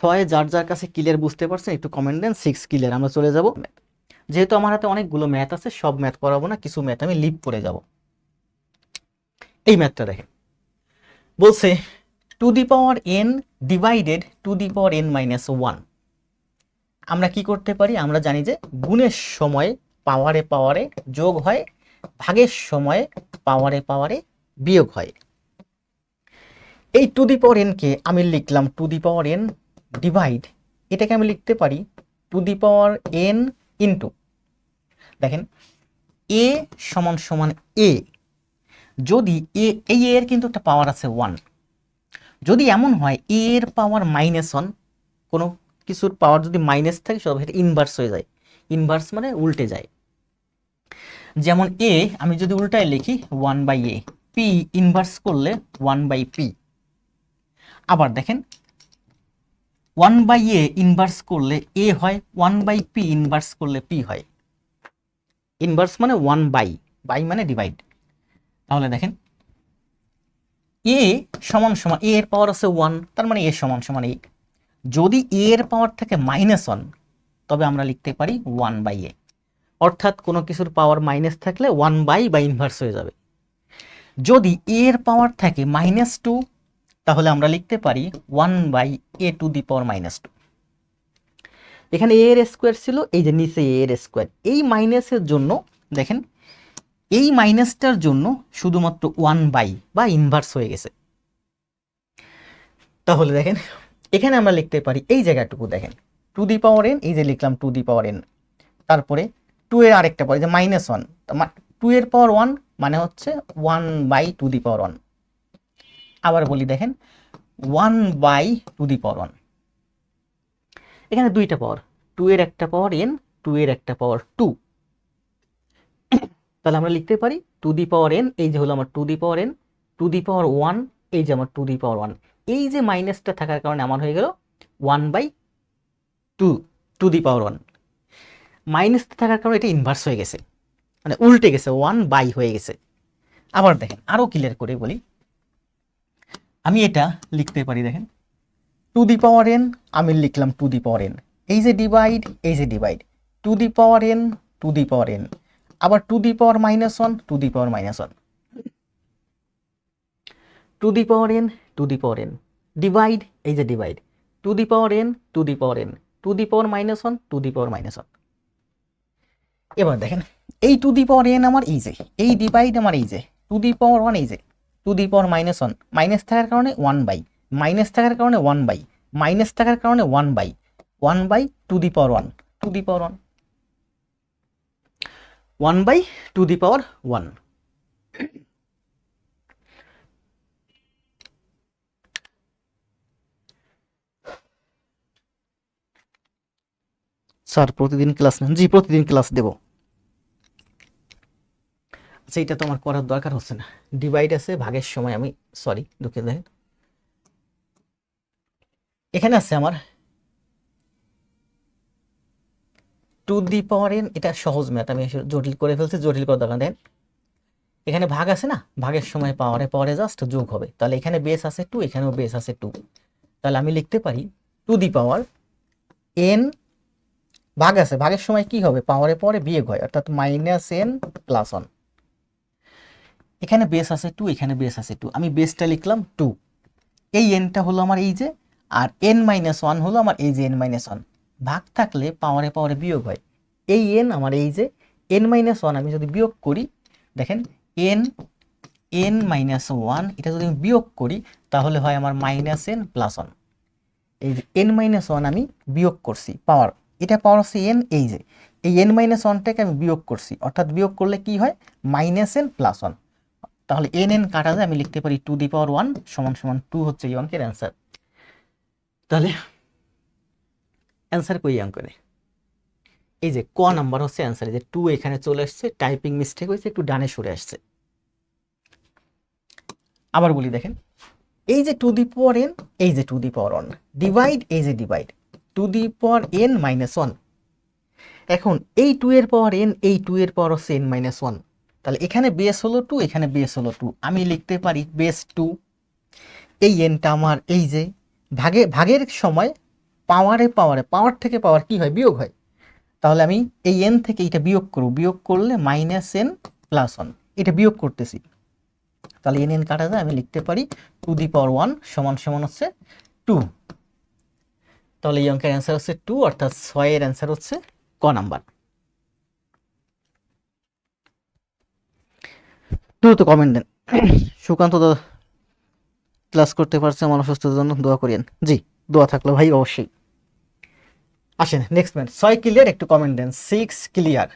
ছয় যার যার কাছে ক্লিয়ার বুঝতে পারছেন একটু কমেন্ট দেন সিক্স ক্লিয়ার আমরা চলে যাব। যেহেতু আমার হাতে অনেকগুলো ম্যাথ আছে, সব ম্যাথ করাবো না, কিছু ম্যাথ আমি লিভ করে যাব। এই ম্যাথটা দেখেন। বলছে two the power N divided two the power N minus one আমরা কি করতে পারি? আমরা জানি যে গুণের সময় পাওয়ারে পাওয়ারে যোগ হয়, ভাগের সময় পাওয়ারে পাওয়ারে বিয়োগ হয়। এই টু দি পাওয়ার এনকে আমি লিখলাম two the power N divide এটাকে আমি লিখতে পারি two the power N into. দেখেন, এ সমান সমান এ। যদি এ, এই এর কিন্তু একটা পাওয়ার আছে ওয়ান যদি এমন হয় এর পাওয়ার মাইনাস ওয়ান কোনো কিছুর পাওয়ার যদি মাইনাস থাকে সব ইনভার্স হয়ে যায়। ইনভার্স মানে উল্টে যায়। যেমন এ, আমি যদি উল্টায় লিখি one by A P inverse করলে ওয়ান বাই পি আবার দেখেন ওয়ান বাই এ ইনভার্স করলে এ হয় ওয়ান বাই পি ইনভার্স করলে পি হয়। ইনভার্স মানে ওয়ান বাই বাই মানে ডিভাইড তাহলে দেখেন এ সমান সমান এ এর পাওয়ার আছে ওয়ান তার মানে এ সমান সমান এ যদি এ এর পাওয়ার থাকে মাইনাস ওয়ান তবে আমরা লিখতে পারি ওয়ান বাই এ অর্থাৎ কোনো কিছুর পাওয়ার মাইনাস থাকলে ওয়ান বাই বা ইনভার্স হয়ে যাবে। যদি এ এর পাওয়ার থাকে মাইনাস টু তাহলে আমরা লিখতে পারি one by A two the power minus two. এখানে এ এর স্কোয়ার ছিল, এই যে নিচে এ এর স্কোয়ার। এই মাইনাসের জন্য, দেখেন, এই মাইনাসটার জন্য শুধুমাত্র ওয়ান বাই বা ইনভার্স হয়ে গেছে। তাহলে দেখেন, এখানে আমরা লিখতে পারি, এই জায়গাটুকু দেখেন, টু দি পাওয়ার এন এই যে লিখলাম টু দি পাওয়ার এন তারপরে টু এর আরেকটা পাওয়ার যে মাইনাস ওয়ান টু এর পাওয়ার ওয়ান মানে হচ্ছে one by two the power one আবার বলি, দেখেন one by two the power one এখানে দুইটা পাওয়ার টু এর একটা পাওয়ার এন টু এর একটা পাওয়ার টু তাহলে আমরা লিখতে পারি টু দি পাওয়ার এন এই যে হলো আমার two the power n two the power one এই যে আমার টু দি পাওয়ার ওয়ান এই যে মাইনাসটা থাকার কারণে আমার হয়ে গেল one by two to the power one মাইনাসটা থাকার কারণে এটা ইনভার্স হয়ে গেছে মানে উল্টে গেছে ওয়ান বাই হয়ে গেছে। আবার দেখেন আরও ক্লিয়ার করে বলি আমি এটা লিখতে পারি দেখেন টু দি পাওয়ার এন আমি লিখলাম টু দি পাওয়ার এন এই যে ডিভাইড এই যে divide two the power n two the power n আবার two the power minus one two the power minus one two the power n two the power n divide এই যে divide two the power n two the power n two the power minus one two the power minus one এবার দেখেন এই two the power N আমার এই যে এই divide আমার এই যে টু দি পাওয়ার ওয়ান এই যে two the power minus one minus থাকার কারণে ওয়ান বাই মাইনাস থাকার কারণে ওয়ান বাই মাইনাস থাকার কারণে one by one by two the power one two the power one one by two the power one sir প্রতিদিন class নেন। জি, প্রতিদিন ক্লাস দেব। আচ্ছা এটা তো আমার করার দরকার হচ্ছে না। ডিভাইড আছে, ভাগের সময় আমি সরি দুঃখে দেখেন। এখানে আছে আমার টু দি পাওয়ার এন এটা সহজ ম্যাথ আমি জটিল করে ফেলছি, জটিল করার দরকার দেন এখানে ভাগ আছে না? ভাগের সময় পাওয়ারে পাওয়ারে জাস্ট যোগ হবে। তাহলে এখানে বেস আছে টু এখানেও বেস আছে টু তাহলে আমি লিখতে পারি টু দি পাওয়ার এন ভাগ আছে। ভাগের সময় কি হবে? পাওয়ারে পরে বিয়োগ হয়, অর্থাৎ মাইনাস এন প্লাস ওয়ান এখানে বেস আছে টু এখানে বেস আছে টু আমি বেসটা লিখলাম টু এই এনটা হলো আমার এই যে, আর এন মাইনাস ওয়ান হলো আমার এই যে এন মাইনাস ওয়ান ভাগ থাকলে পাওয়ারে পাওয়ারে বিয়োগ হয়। এই এন আমার এই যে এন মাইনাস ওয়ান আমি যদি বিয়োগ করি, দেখেন এন এন মাইনাস ওয়ান এটা যদি আমি বিয়োগ করি, তাহলে হয় আমার মাইনাস এন প্লাস ওয়ান এই যে এন মাইনাস ওয়ান আমি বিয়োগ করছি পাওয়ার এটা পাওয়ার হচ্ছে এন এই যে। এই এন মাইনাস ওয়ানটাকে আমি বিয়োগ করছি, অর্থাৎ বিয়োগ করলে কি হয়? মাইনাস এন প্লাস ওয়ান তাহলে এন এন কাটা যায়, আমি লিখতে পারি টু দি পাওয়ার ওয়ান সমান সমান টু হচ্ছে এই অঙ্কের অ্যান্সার তাহলে অ্যান্সার কই অঙ্করে এই যে ক নাম্বার হচ্ছে অ্যান্সার এই যে টু এখানে চলে আসছে টাইপিং মিস্টেক হয়েছে, একটু ডানে সরে আসছে। আবার বলি দেখেন, এই যে টু দি পাওয়ার এন এই যে two the power one divide এই যে divide two the power n minus one এখন এই টু এর পাওয়ার এন এই টু এর পাওয়ার হচ্ছে এন মাইনাস ওয়ান তাহলে এখানে বেস হলো টু এখানে বেস হলো টু আমি লিখতে পারি বেস টু এই এনটা আমার এই যে, ভাগে, ভাগের সময় পাওয়ারে পাওয়ারে পাওয়ার থেকে পাওয়ার কি হয়? বিয়োগ হয়। তাহলে আমি এই এন থেকে এটা বিয়োগ করব। বিয়োগ করলে মাইনাস এন প্লাস ওয়ান এটা বিয়োগ করতেছি। তাহলে এন এন কাটা যায়, আমি লিখতে পারি টু দি পাওয়ার ওয়ান সমান সমান হচ্ছে টু তাহলে এই অঙ্কের অ্যান্সার হচ্ছে টু অর্থাৎ ছয়ের অ্যান্সার হচ্ছে ক নাম্বার টু তো কমেন্ট দেন। সুকান্ত দা ক্লাস করতে পারছে আমার অসুস্থতার জন্য, দোয়া করিয়েন। জি, দোয়া থাকল ভাই, অবশ্যই। আসেন নেক্সট ম্যাচ ছয় ক্লিয়ার একটু কমেন্ট দেন। Six clear